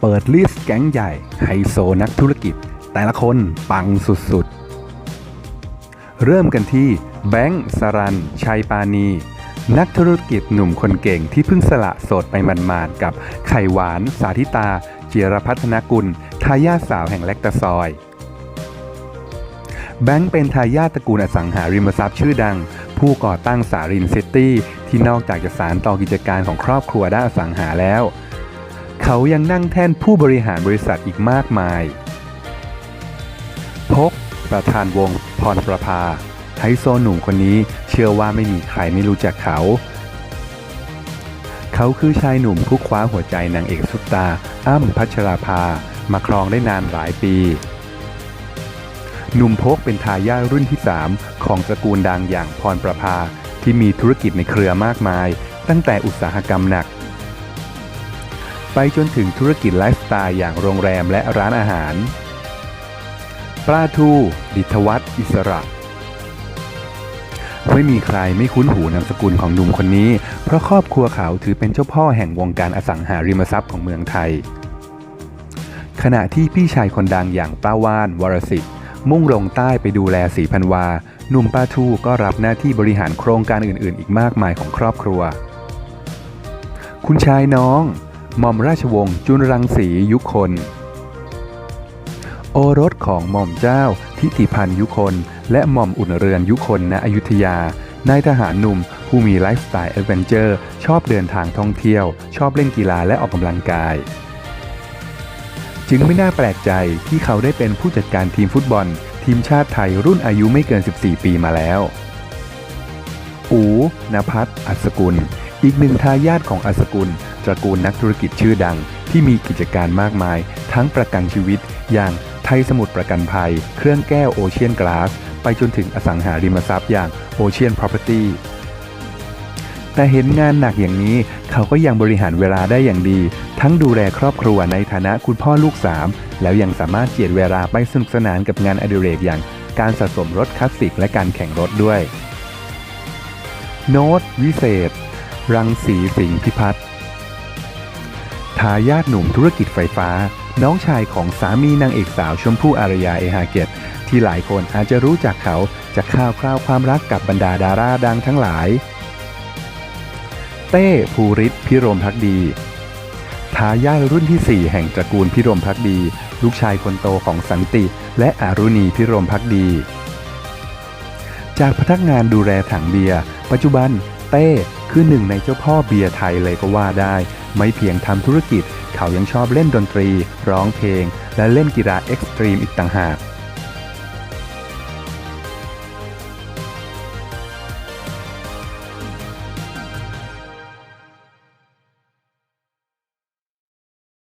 เปิดลิสต์แก๊งใหญ่ไฮโซนักธุรกิจ แต่ละคนปังสุดๆ เริ่มกันที่แบงค์สรัน ชัยปานี นักธุรกิจหนุ่มคนเก่งที่เพิ่งสละโสดไปหมาดๆกับไข่หวานสาธิตา เจรพัฒนกุล ทายาทสาวแห่งแลกตะซอย แบงค์เป็นทายาทตระกูลอสังหาริมทรัพย์ชื่อดัง ผู้ก่อตั้งสารินซิตี้ที่นอกจากจะสานต่อกิจการของครอบครัวด้านอสังหาแล้ว เขายังนั่งแท่นผู้บริหารบริษัทอีกมากมาย พก ประธานวงพรประภาไฮโซหนุ่มคนนี้เชื่อว่าไม่มีใครไม่รู้จักเขา เขาคือชายหนุ่มผู้คว้าหัวใจนางเอกซุปตา อ้ำพัชราภา มาครองได้นานหลายปี หนุ่มพกเป็นทายาทรุ่นที่ 3 ของตระกูลดังอย่างพรประภาที่มีธุรกิจในเครือมากมาย ตั้งแต่อุตสาหกรรมหนัก ไปจนถึงธุรกิจไลฟ์สไตล์อย่างโรงแรมและร้านอาหาร ปลาทูดิทวัฒน์อิสระ ไม่มีใครไม่คุ้นหูนามสกุลของหนุ่มคนนี้ เพราะครอบครัวเขาถือเป็นเจ้าพ่อแห่งวงการอสังหาริมทรัพย์ของเมืองไทย ขณะที่พี่ชายคนดังอย่างป้าว่านวรสิทธิ์มุ่งลงใต้ไปดูแลสีพันวา หนุ่มป้าทูก็รับหน้าที่บริหารโครงการอื่นๆ อีกมากมายของครอบครัว คุณชายน้อง หม่อมราชวงศ์จุลรังสียุคน โอรสของหม่อมเจ้าทิติพันธ์ยุคน และหม่อมอุ่นเรือนยุคนณอยุธยานายทหารหนุ่มผู้มีไลฟ์สไตล์แอดเวนเจอร์ชอบเดินทางท่องเที่ยว ชอบเล่นกีฬาและออกกำลังกาย จึงไม่น่าแปลกใจที่เขาได้เป็นผู้จัดการทีมฟุตบอล ทีมชาติไทยรุ่นอายุไม่เกิน 14 ปีมาแล้ว อูนภัทรอัศกุล อีกหนึ่งทายาทของอัศกุล ตระกูลนักธุรกิจชื่อดัง ที่มีกิจการมากมาย ทั้งประกันชีวิต อย่างไทยสมุทรประกันภัย เครื่องแก้วโอเชียนกลาสไปจนถึงอสังหาริมทรัพย์อย่างโอเชียนพ Property แต่เห็นงานหนักอย่างนี้ เขาก็ยังบริหารเวลาได้อย่างดี ทั้งดูแลครอบครัวในฐานะคุณพ่อลูกสามแล้วยังสามารถเจียดเวลาไปสนุกสนานกับงานอดิเรกอย่างการสะสมรถคลาสสิกและการแข่งรถด้วย โน้ตวิเศษ รังสีสิงพิพัฒน์ ทายาทหนุ่มธุรกิจไฟฟ้า น้องชายของสามีนางเอกสาวชมพู่อารยาเอฮาเกตที่หลายคนอาจจะรู้จักเขาจากข่าวคราวความรักกับบรรดาดาราดังทั้งหลาย เต้ภูริศพิรมพักดีทายาทรุ่นที่ 4 แห่งตระกูลพิรมพักดี ลูกชายคนโตของสันติ และอารุณีพิรมพักดี จากพนักงานดูแลถังเบียร์ปัจจุบัน เต้ คือหนึ่งในเจ้าพ่อเบียร์ไทยเลยก็ว่าได้ ไม่เพียงทำธุรกิจ เขายังชอบเล่นดนตรี ร้องเพลง และเล่นกีฬาเอ็กซ์ตรีมอีกต่างหาก